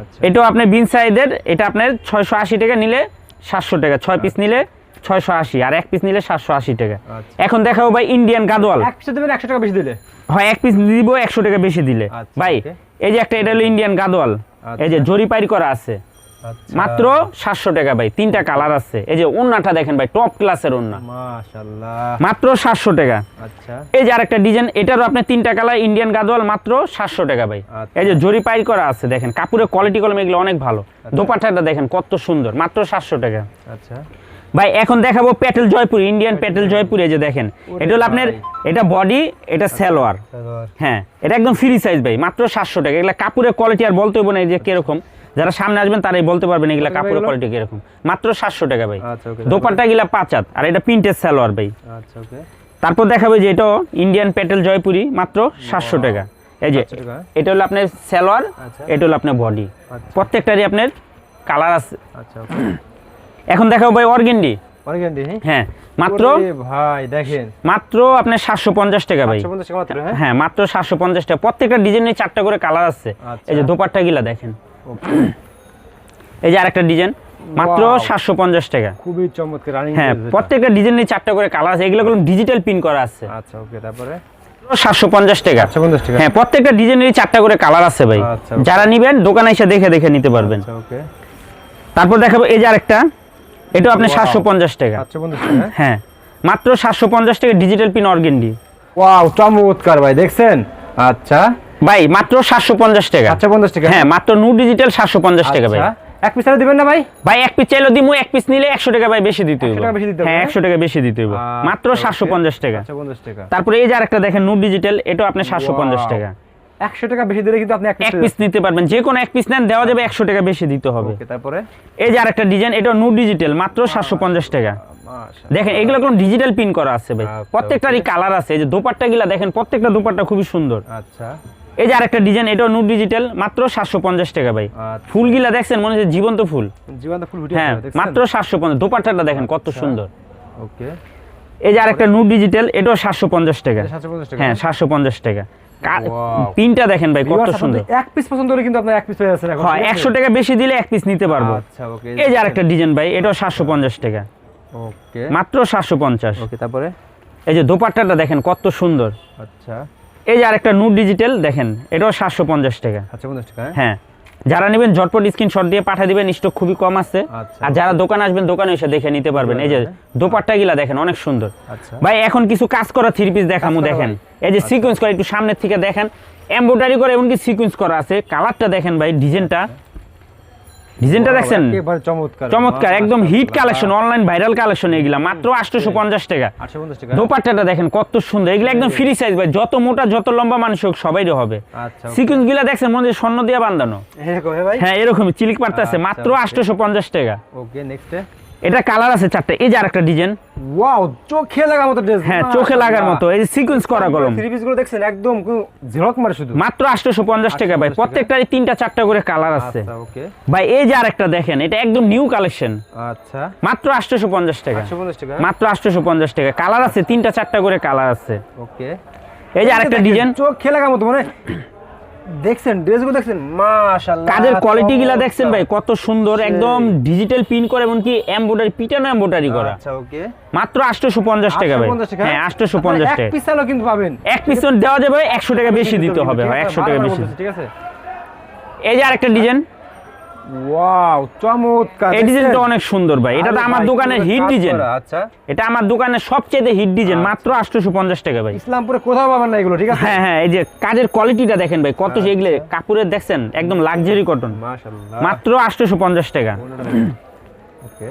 আচ্ছা। এটাও আপনার বিন সাইজের এটা আপনার ছয়শো আশি টাকা নিলে সাতশো টাকা ছয় পিস নিলে ছয়শো আশি আর এক পিস নিলে সাতশো আশি টাকা। আচ্ছা। এখন দেখাবো ভাই ইন্ডিয়ান গাদোয়াল একশো দেবেন একশো টাকা বেশি দিলে? হয় এক পিস দিব একশো টাকা বেশি দিলে। ভাই এই যে একটা এটা হলো ইন্ডিয়ান গাদোয়াল এই যে। জরি পাইরি করা আছে। মাত্র সাতশো টাকা ভাই তিনটা কালার আছে। এই যে ওন্নাটা দেখেন ভাই টপ ক্লাসের ওন্না মাত্র সাতশো টাকা। আচ্ছা। এই যে আরেকটা ডিজাইন এটারও আপনার তিনটা কালার ইন্ডিয়ান গাদোয়াল মাত্র সাতশো টাকা ভাই। আচ্ছা। এই যে জরি পাইর করা আছে দেখেন কাপড়ের কোয়ালিটি কলম এগুলো অনেক ভালো। দোপাট্টাটা দেখেন কত সুন্দর মাত্র সাতশো টাকা। আচ্ছা। ভাই এখন দেখাবো প্যাটেল জয়পুর ইন্ডিয়ান প্যাটেল জয়পুর এই যে দেখেন এটা হলো আপনার এটা বডি এটা সালোয়ার। হ্যাঁ এটা একদম ফ্রি সাইজ ভাই মাত্র সাতশো টাকা। এগুলা কাপড়ের কোয়ালিটি আর বলতে হইব না এই যে কীরকম। যারা সামনে আসবেন তারাই বলতে পারবেন এগুলা কাপড়ের কোয়ালিটি কীরকম। মাত্র সাতশো টাকা ভাই। আচ্ছা ওকে দোপাট্টা গিলা পাঁচ হাত আর এটা প্রিন্টেড সালোয়ার ভাই। আচ্ছা তারপর দেখাবো যে এটাও ইন্ডিয়ান প্যাটেল জয়পুরি মাত্র সাতশো টাকা। এই যে এটা হলো আপনার সালোয়ার আচ্ছা। এটা হলো আপনার বডি প্রত্যেকটারই আপনার কালার আছে। এখন দেখাবো ভাই অর্গেন্ডি। হ্যাঁ? হ্যাঁ মাত্র ভাই দেখেন। মাত্র আপনার সাতশো পঞ্চাশ টাকা ভাই। 750 টাকা মাত্র হ্যাঁ? হ্যাঁ মাত্র সাতশো পঞ্চাশ টাকা। প্রত্যেকটা ডিজাইনের চারটা করে কালার আছে। এই যে দোপাট্টা গিলা দেখেন। এই যে আরেকটা ডিজাইন মাত্র সাতশো পঞ্চাশ টাকা। খুবই চমৎকার হ্যাঁ প্রত্যেকটা ডিজাইনের চারটা করে কালার আছে এগুলো ডিজিটাল পিন করা আছে। আচ্ছা ওকে তারপরে? সাতশো পঞ্চাশ টাকা। টাকা। হ্যাঁ প্রত্যেকটা ডিজাইনের চারটা করে কালার আছে ভাই। আচ্ছা, যারা নিবেন দোকানে এসে দেখে দেখে নিতে পারবেন। আচ্ছা তারপর দেখাবো এই যে আরেকটা এটাও আপনি সাতশো পঞ্চাশ টাকা। 750 টাকা? হ্যাঁ মাত্র সাতশো পঞ্চাশ টাকা ডিজিটাল পিন অর্গেন্ডি ওয়াও চমৎকার ভাই দেখছেন? আচ্ছা। ভাই মাত্র সাতশো পঞ্চাশ টাকা। 750 টাকা? হ্যাঁ মাত্র নু ডিজিটাল সাতশো পঞ্চাশ টাকা ভাই। আচ্ছা। এক পিস দিবেন না ভাই? ভাই এক পিস চাইলেও দিমু এক পিস নিলে একশো টাকা ভাই বেশি দিতে হইব। 100 টাকা বেশি দিতে হবে, হ্যাঁ হ্যাঁ? একশো টাকা বেশি দিতে হইব। মাত্র আচ্ছা, সাতশো। পঞ্চাশ টাকা। 750 টাকা। তারপরে এই যে আরেকটা দেখেন নু ডিজিটাল এটাও আপনি সাতশো পঞ্চাশ Wow. টাকা। একশো টাকা বেশি দিলে কিন্তু আপনি এক পিস নিতে পারবেন যে কোনো এক পিস নেন দেওয়া যাবে একশো টাকা বেশি দিতে হবে। ওকে তারপরে? এই যে আরেকটা ডিজাইন এটা নো ডিজিটাল মাত্র সাতশো পঞ্চাশ টাকা। দেখেন এগুলো কোনো ডিজিটাল পিন করা আছে ভাই। আচ্ছা, প্রত্যেকটারই কালার আছে এই যে দোপাট্টা গিলা দেখেন প্রত্যেকটা দোপাট্টা খুবই সুন্দর। আচ্ছা। এই যে আরেকটা ডিজাইন এটাও নুট ডিজিটাল মাত্র সাতশো পঞ্চাশ টাকা ভাই। আচ্ছা। ফুলগুলা দেখছেন মনে হচ্ছে জীবন্ত ফুল। জীবন্ত ফুল হ্যাঁ মাত্র সাতশো পঞ্চাশ দোপাট্টাটা দেখেন কত আচ্ছা। সুন্দর। ওকে। এই যে আরেকটা নো ডিজিটাল এটাও সাতশো পঞ্চাশ টাকা। হ্যাঁ সাতশো পঞ্চাশ টাকা। পিনটা দেখেন ভাই কত সুন্দর। এক পিস পছন্দ হলে কিন্তু আপনার এক পিস এখন হয় ঠিক আছে? একশো টাকা বেশি দিলে এক পিস নিতে পারব। আচ্ছা ওকে এই যে আরেকটা ডিজাইন ভাই এটাও সাতশো পঞ্চাশ টাকা। ওকে। মাত্র সাতশো পঞ্চাশ। ওকে তারপরে? এই যে দোপাট্টাটা দেখেন কত সুন্দর। আচ্ছা। এই যে আরেকটা নুট ডিজিটাল দেখেন এটাও সাতশো পঞ্চাশ টাকা। সাতশো পঞ্চাশ টাকা হ্যাঁ? হ্যাঁ যারা নেবেন ঝটপট স্ক্রিনশট দিয়ে পাঠিয়ে দিবেন স্টক খুবই কম আছে। আচ্ছা। আর যারা দোকানে আসবেন দোকানে এসে দেখে নিতে পারবেন। এই যে দোপাট্টা গিলা দেখেন অনেক সুন্দর। আচ্ছা। ভাই এখন কিছু কাজ করা থ্রি পিস দেখামু দেখেন। এই যে সিকোয়েন্স করা একটু সামনের থেকে দেখেন। এমব্রয়ডারি করে এমনকি সিকোয়েন্স করা আছে। কালারটা দেখেন ভাই ডিজাইনটা ডিজাইনটা দেখছেন? চমৎকার। চমৎকার একদম hit collection online viral collection এগুলা মাত্র টাকা আটশো পঞ্চাশ টাকা। দোপাট্টাটা দেখেন কত সুন্দর এগুলো একদম ফ্রি সাইজ ভাই যত মোটা যত লম্বা মানুষ হোক সবাইরই হবে। আচ্ছা গুলা দেখছেন মনে স্বর্ণ দিয়ে বান্ধানো এরকম হ্যাঁ ভাই? হ্যাঁ এরকমই চিলিক পারতে আছে আচ্ছা, মাত্র okay. আটশোশো পঞ্চাশ টাকা। ওকে নেক্সটে এটা কালার আছে চারটে। এই যে আরেকটা ডিজাইন ওয়াও চোখে লাগার মতো ড্রেস হ্যাঁ চোখে লাগার মতো। এই সিকোয়েন্স করা কলম থ্রি পিসগুলো দেখছেন একদম ঝলক মারে শুধু। মাত্র আটশোশো পঞ্চাশ টাকা ভাই। 850 টাকা। প্রত্যেকটারই তিনটা চারটা করে কালার আছে। আচ্ছা ওকে ভাই এই যে আরেকটা দেখেন এটা একদম নিউ কালেকশন আচ্ছা। মাত্র আটশোশো পঞ্চাশ টাকা। আটশো পঞ্চাশ টাকা? মাত্র আটশোশো পঞ্চাশ টাকা। কালার আছে তিনটা চারটা করে কালার আছে। ওকে এই যে আরেকটা ডিজাইন চোখ লাগার মতো মানে দেখছেন ড্রেসগুলো দেখছেন? মাশাআল্লাহ কাজের কোয়ালিটি গুলা দেখছেন ভাই? কত সুন্দর একদম ডিজিটাল পিন করে এমনকি এমব্রয়ডারি পিটানো এমব্রয়ডারি করা। আচ্ছা ওকে। মাত্র আটশোশো পঞ্চাশ টাকা ভাই। 850 টাকা? হ্যাঁ আটশোশো পঞ্চাশ আপনারা টাকা। এক পিস চালও কিন্তু পাবেন। এক পিস দেওয়া যাবে একশো টাকা বেশি দিতে হবে হয় একশো টাকা বেশি। ঠিক আছে? এই যে আরেকটা ডিজাইন ওয়াও চমৎকার। এই ডিজাইনটা? অনেক সুন্দর ভাই। এটা তো আমার দোকানের হিট ডিজাইন আচ্ছা। এটা আমার দোকানের সবচেয়ে হিট ডিজাইন আচ্ছা। মাত্র আটশোশো পঞ্চাশ টাকা ভাই। ইসলামপুরে কোথাও পাবেন না এগুলো ঠিক আছে? হ্যাঁ হ্যাঁ এই যে কাজের কোয়ালিটিটা দেখেন ভাই কত আচ্ছা। এগুলো কাপড়ের দেখছেন একদম লাক্সারি কটন মাশাআল্লাহ। মাত্র আটশোশো পঞ্চাশ টাকা। ওকে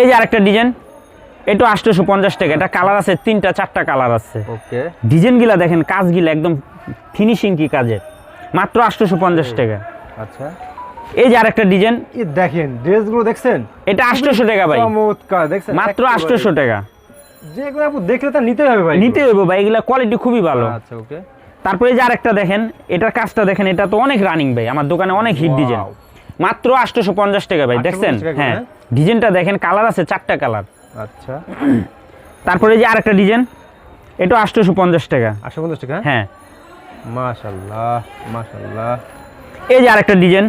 এই যে আরেকটা ডিজাইন এটা আটশোশো পঞ্চাশ টাকা। এটা কালার আছে তিনটা চারটা কালার আছে। ওকে ডিজাইনগুলা দেখেন কাজগুলা একদম ফিনিশিং কি কাজের? মাত্র আটশোশো পঞ্চাশ টাকা। আচ্ছা। এই যে আরেকটা ডিজাইন। দেখেন ড্রেসগুলো দেখছেন? এটা আটশোশো টাকা ভাই। চমৎকার দেখছেন? মাত্র একেবারে। আটশোশো টাকা। যেগুলো আপু দেখলে তা নিতে হবে ভাই। নিতে হইব ভাই এগুলা কোয়ালিটি খুবই ভালো। আচ্ছা ওকে। তারপরে যে আরেকটা দেখেন এটার কাজটা দেখেন এটা তো অনেক রানিং ভাই আমার দোকানে অনেক হিট. ডিজাইন মাত্র আটশোশো পঞ্চাশ টাকা ভাই দেখছেন? হ্যাঁ? ডিজাইনটা দেখেন কালার আছে চারটা কালার আচ্ছা। তারপরে যে আরেকটা ডিজাইন এটা আটশোশো পঞ্চাশ টাকা। আটশো পঞ্চাশ টাকা? হ্যাঁ। মাশাল্লাহ মাশাল্লাহ। এই যে আরেকটা ডিজাইন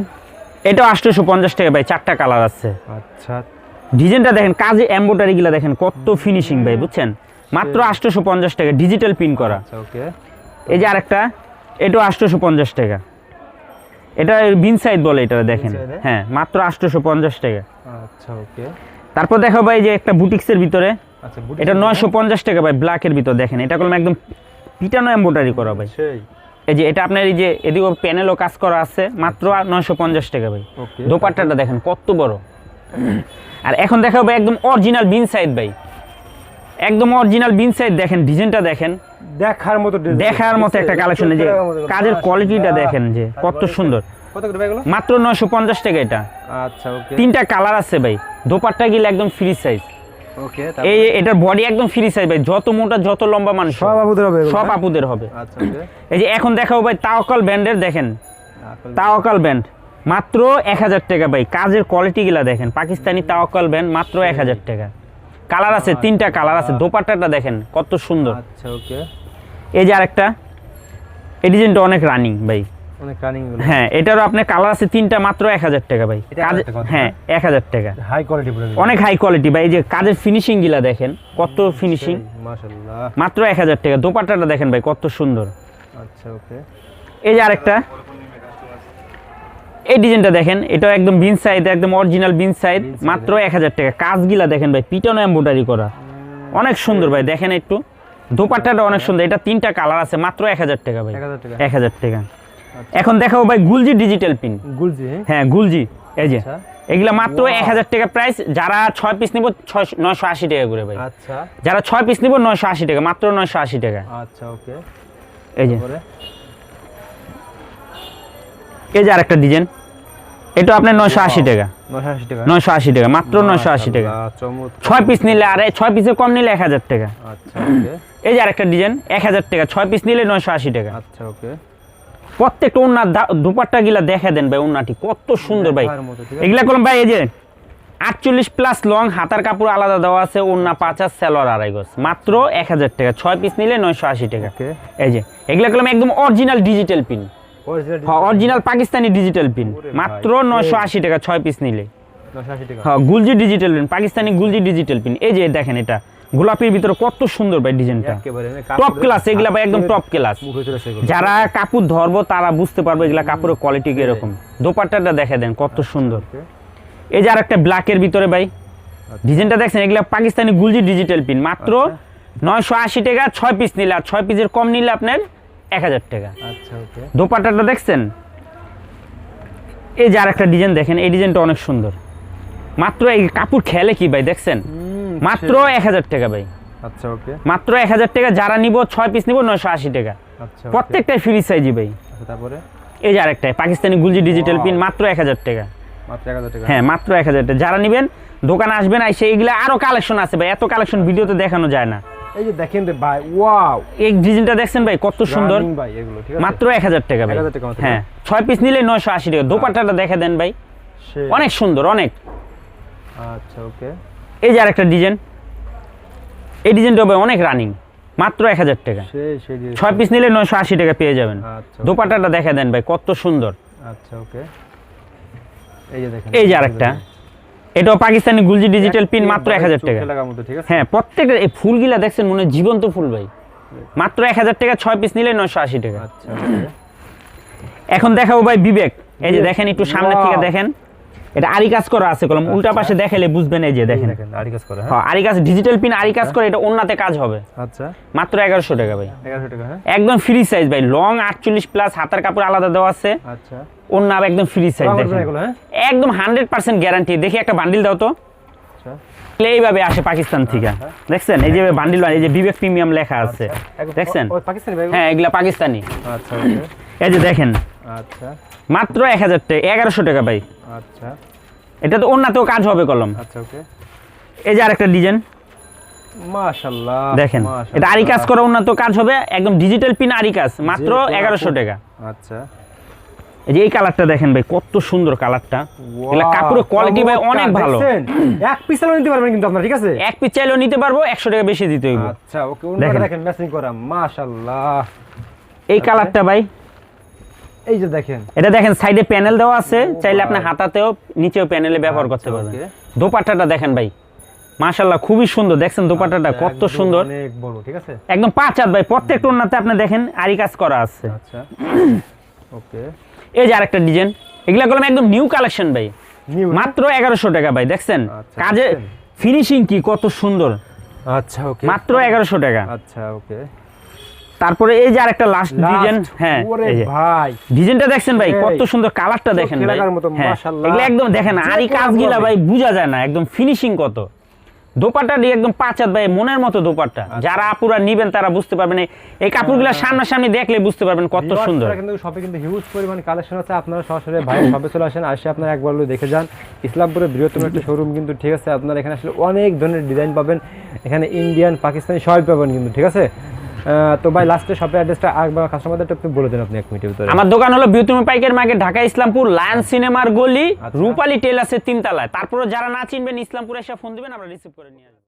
এটাও আটশোশো পঞ্চাশ টাকা ভাই চারটা কালার আছে। আচ্ছা। ডিজাইনটা দেখেন কাজে এম্বোটারি গুলা দেখেন কত ফিনিশিং ভাই বুঝছেন? মাত্র আটশোশো পঞ্চাশ টাকা ডিজিটাল পিন করা। আচ্ছা ওকে এই যে আরেকটা এটাও আটশোশো পঞ্চাশ টাকা। এটা বিন সাইড বলে এটা দেখেন? হ্যাঁ মাত্র আটশোশো পঞ্চাশ টাকা। আচ্ছা ওকে তারপর দেখো ভাই যে একটা বুটিক্সের ভিতরে। আচ্ছা এটা নয়শো পঞ্চাশ টাকা ভাই ব্ল্যাকের ভিতর দেখেন এটা করলাম একদম পিটানো এম্বোটারি করা ভাই। এই যে এটা আপনার এই যে এদিকে প্যানেলও কাজ করা আছে মাত্র নয়শো পঞ্চাশ টাকা ভাই। দোপাট্টাটা দেখেন কত বড়। আর এখন দেখা ভাই একদম অরিজিনাল বিন সাইড ভাই। একদম অরিজিনাল বিন সাইড দেখেন ডিজাইনটা দেখেন। দেখার মতো দেখার মতো একটা কালেকশন যে কাজের কোয়ালিটিটা দেখেন যে কত সুন্দর। মাত্র নয়শো পঞ্চাশ টাকা এটা। আচ্ছা তিনটা কালার আছে ভাই। দোপাট্টা গিলে একদম ফ্রি সাইজ ওকে এই এটার বডি একদম ফ্রি সাইজ ভাই যত মোটা যত লম্বা মানুষ সব আপুদের হবে সব হ্যাঁ? আপুদের হবে। আচ্ছা এই যে এখন দেখাবো ভাই তাওকাল ব্যান্ডের দেখেন। তাওকাল ব্যান্ড। মাত্র এক হাজার টাকা ভাই কাজের কোয়ালিটি গুলা দেখেন। পাকিস্তানি তাওকাল ব্যান্ড মাত্র এক হাজার টাকা। কালার আছে তিনটা কালার আছে দোপাট্টাটা দেখেন কত সুন্দর। আচ্ছা ওকে এই যে আরেকটা এই ডিজাইনটা অনেক রানিং ভাই। হ্যাঁ এটারও আপনার কালার আছে তিনটা মাত্র এক হাজার টাকা ভাই। এটা কাজ 1000 টাকা কত? হ্যাঁ এক হাজার টাকা। হাই কোয়ালিটি অনেক হাই কোয়ালিটি ভাই এই যে কাজের ফিনিশিংগুলা দেখেন কত ফিনিশিং মাত্র এক হাজার টাকা দোপাট্টাটা দেখেন ভাই কত সুন্দর। আচ্ছা ওকে। এই যে আরেকটা। এই ডিজাইনটা দেখেন এটাও একদম বিন সাইড একদম অরিজিনাল বিন সাইড মাত্র এক হাজার টাকা। কাজগুলা দেখেন ভাই পিটানো এম্বোটারি করা। অনেক সুন্দর ভাই দেখেন একটু। দোপাট্টাটা অনেক সুন্দর এটা তিনটা কালার আছে মাত্র এক হাজার টাকা ভাই। এক হাজার টাকা। এখন দেখাবো ভাই গুলজি ডিজিটাল পিন গুলজি হ্যাঁ? গুলজি এই যে। আচ্ছা। এগুলা মাত্র. এক হাজার টাকা প্রাইস যারা ছয় পিস নিব নয়শো আশি টাকা করে ভাই। আচ্ছা। যারা ছয় পিস নিব নয়শো আশি টাকা মাত্র নয়শো আশি টাকা। আচ্ছা ওকে। এই যে। এই যে আরেকটা ডিজাইন এটা আপনার নয়শো আশি টাকা। নয়শো আশি টাকা? মাত্র নয়শো আশি টাকা। চমৎকার। ছয় পিস নিলে আর ছয় পিসে কম নিলে এক হাজার টাকা। আচ্ছা এই যে আরেকটা ডিজাইন এক হাজার টাকা। ছয় পিস নিলে নয়শো আশি টাকা। আচ্ছা ওকে। প্রত্যেকটা উন্নার দুপাট্টা গিলা দেখা দেন ভাই উন্নাটি কত সুন্দর ভাই? এগুলা করলাম ভাই এই যে আটচল্লিশ প্লাস লং হাতার কাপড় আলাদা দেওয়া আছে উন্না পাঁচ আর স্যালোয়ার আড়াই গজ। মাত্র এক হাজার টাকা ছয় পিস নিলে নয়শো আশি টাকা। এই যে এগুলা করলাম একদম original digital pin original Pakistani digital pin মাত্র নয়শো আশি টাকা ছয় পিস নিলে। হ্যাঁ গুলজি ডিজিটাল পিন পাকিস্তানি গুলজি ডিজিটাল পিন এই যে দেখেন এটা। গোলাপির ভিতরে কত সুন্দর ভাই ডিজাইনটা। মানে টপ ক্লাস এগুলা ভাই একদম টপ ক্লাস। যারা কাপড় ধরবো তারা বুঝতে পারবে এগুলা কাপড়ের কোয়ালিটি কীরকম। দোপাট্টাটা দেখে দেন কত সুন্দর। এই যে আরেকটা ব্ল্যাকের ভিতরে ভাই ডিজাইনটা দেখছেন এগুলা পাকিস্তানি গুলজি ডিজিটাল পিন মাত্র নয়শো আশি টাকা ছয় পিস নিলে আর ছয় পিসের কম নিলে আপনার এক হাজার টাকা। আচ্ছা ওকে। দোপাট্টাটা দেখছেন? এই যে আরেকটা ডিজাইন দেখেন এই ডিজাইনটা অনেক সুন্দর। মাত্র এই কাপড় খেলে কি ভাই দেখছেন? মাত্র এক হাজার টাকা ভাই। আচ্ছা ওকে। মাত্র এক হাজার টাকা যারা নিব ছয় পিস নিব নয়শো আশি টাকা। আচ্ছা প্রত্যেকটাই ফ্রি সাইজি ভাই। আচ্ছা, তারপরে? এই যে আরেকটাই পাকিস্তানি গুলজি ডিজিটাল পিন মাত্র এক হাজার টাকা। হ্যাঁ মাত্র এক হাজার টাকা। যারা নেবেন দোকানে আসবেন আইসে এগুলা আরও কালেকশন আছে ভাই। এত কালেকশন ভিডিওতে দেখানো যায় না। এই যে দেখেন রে ভাই ওয়াও এই ডিজাইনটা দেখছেন ভাই কত সুন্দর। ভাই এগুলো ঠিক আছে? মাত্র এক হাজার টাকা ভাই। 1000 টাকা হ্যাঁ ছয় পিস নিলে নয়শো আশি টাকা। দোপাট্টাটা দেখে দেন ভাই। অনেক সুন্দর অনেক। আচ্ছা ওকে। এই যে আরেকটা ডিজাইন। এই ডিজাইনটা ভাই অনেক রানিং মাত্র এক হাজার টাকা। ছয় পিস নিলে নয়শো আশি টাকা পেয়ে যাবেন। আচ্ছা দোপাট্টাটা দেখে দেন ভাই কত সুন্দর। আচ্ছা ওকে। এই যে আরেকটা। এটাও পাকিস্তানি গুলজি ডিজিটাল পিন মাত্র এক হাজার টাকা। হ্যাঁ প্রত্যেকটা এই ফুলগুলা দেখছেন মনে হয় জীবন্ত ফুল ভাই। মাত্র এক হাজার টাকা ছয় পিস নিলে নয়শো আশি টাকা। আচ্ছা এখন দেখাবো ভাই বিবেক। এই যে দেখেন একটু সামনে থেকে দেখেন। এটা আরি কাজ করা আছে কলম উল্টা পাশে দেখালে বুঝবেন এই যে দেখেন। আরি কাজ করে হ্যাঁ। হ্যাঁ আরি কাজ ডিজিটাল পিন আরি কাজ করে এটা অন্যতে কাজ হবে। আচ্ছা। মাত্র এগারোশো টাকা ভাই। এগারোশো টাকা হ্যাঁ। একদম ফ্রি সাইজ ভাই লং আটচল্লিশ প্লাস হাতার কাপড় আলাদা দেওয়া আছে। আচ্ছা। অন্য একদম ফ্রি সাইজ দেখেন। হ্যাঁ? একদম হান্ড্রেড পার্সেন্ট গ্যারান্টি দেখি একটা বান্ডিল দাও তো। আচ্ছা। এইভাবে আসে পাকিস্তান থেকে। দেখছেন? এই যে বান্ডিল এই যে বিবেক প্রিমিয়াম লেখা আছে। একদম- দেখছেন? হ্যাঁ এগুলা পাকিস্তানি। আচ্ছা এই যে দেখেন। আচ্ছা। মাত্র এক হাজার টাকা এগারোশো টাকা ভাই। আচ্ছা। এটা তো অন্যতেও কাজ হবে কলম। আচ্ছা ওকে। এই যে আরেকটা ডিজাইন। মাশাআল্লাহ দেখেন এটা আরি কাজ করা উন্নত কাজ হবে একদম ডিজিটাল পিন আরি কাজ মাত্র কোনো এগারোশো আপু- টাকা। আচ্ছা। এই যে এই কালারটা দেখেন ভাই কত সুন্দর কালারটা। Wow, কাপড়ের কোয়ালিটি ভাই অনেক ভালো। এক পিস নিতে পারবেন কিন্তু আপনার ঠিক আছে? এক পিস চাইলেও নিতে পারব একশো টাকা বেশি দিতে হইব। আচ্ছা ওকে। দেখেন। ম্যাচিং করা মাশাআল্লাহ এই কালারটা ভাই এই যে দেখেন। এটা দেখেন সাইডে প্যানেল দেওয়া আছে। চাইলে আপনি হাতাতেও নিচেও প্যানেলে ব্যবহার করতে আচ্ছা, পারবেন দোপাট্টাটা দেখেন ভাই। মাশাল্লাহ খুবই সুন্দর। দেখছেন দোপাট্টাটা কত সুন্দর। অনেক বড় ঠিক আছে? একদম পাঁচ হাত ভাই প্রত্যেকটা ওনাতে আপনি দেখেন আরি কাজ করা আছে। আচ্ছা। ওকে। এই যে আরেকটা ডিজাইন এগুলা করলাম একদম নিউ কালেকশন ভাই। মাত্র এগারোশো টাকা ভাই দেখছেন? আচ্ছা, কাজে ফিনিশিং কি কত সুন্দর। আচ্ছা ওকে। মাত্র এগারোশো টাকা। আচ্ছা ওকে। তারপরে এই যে আরেকটা লাস্ট ডিজাইন হ্যাঁ এই ভাই। ডিজাইনটা দেখছেন ভাই কত সুন্দর কালারটা দেখেন ভাই। হ্যাঁ। এগুলো একদম দেখেন আরি কোনো কাজগুলা ভাই বোঝা যায় না একদম ফিনিশিং কত। দোপাট্টা দিয়ে একদম পাঁচ হাত ভাই মনের মতো দোপাট্টা। আচ্ছা। যারা আপুরা নিবেন তারা বুঝতে পারবেন এই- এই কাপড়গুলা সামনাসামনি দেখলে বুঝতে পারবেন কত সুন্দর। কিন্তু শপে কিন্তু হিউজ পরিমাণ কালেকশন আছে। আপনারা সরাসরি ভাইয়ের শপে চলে আসেন আসে আপনারা একবার দেখে যান। ইসলামপুরের বৃহত্তম একটা শোরুম কিন্তু ঠিক আছে? আপনারা এখানে আসলে অনেক ধরনের ডিজাইন পাবেন। এখানে ইন্ডিয়ান পাকিস্তানি সবই পাবেন কিন্তু ঠিক আছে? তো ভাই লাস্টে শপের অ্যাড্রেসটা একবার কাস্টমারদের একটু বলে দেন আপনি এক মিনিটের ভিতরে। আমার দোকান হলো বিউতিমা পাইকের মার্কেট ঢাকা ইসলামপুর লায়ন সিনেমার গলি আচ্ছা। রূপালী টেলার্সের তিনতলায়। তারপরে যারা না চিনবেন ইসলামপুর এসে ফোন দিবেন আমরা রিসিভ করে নিয়ে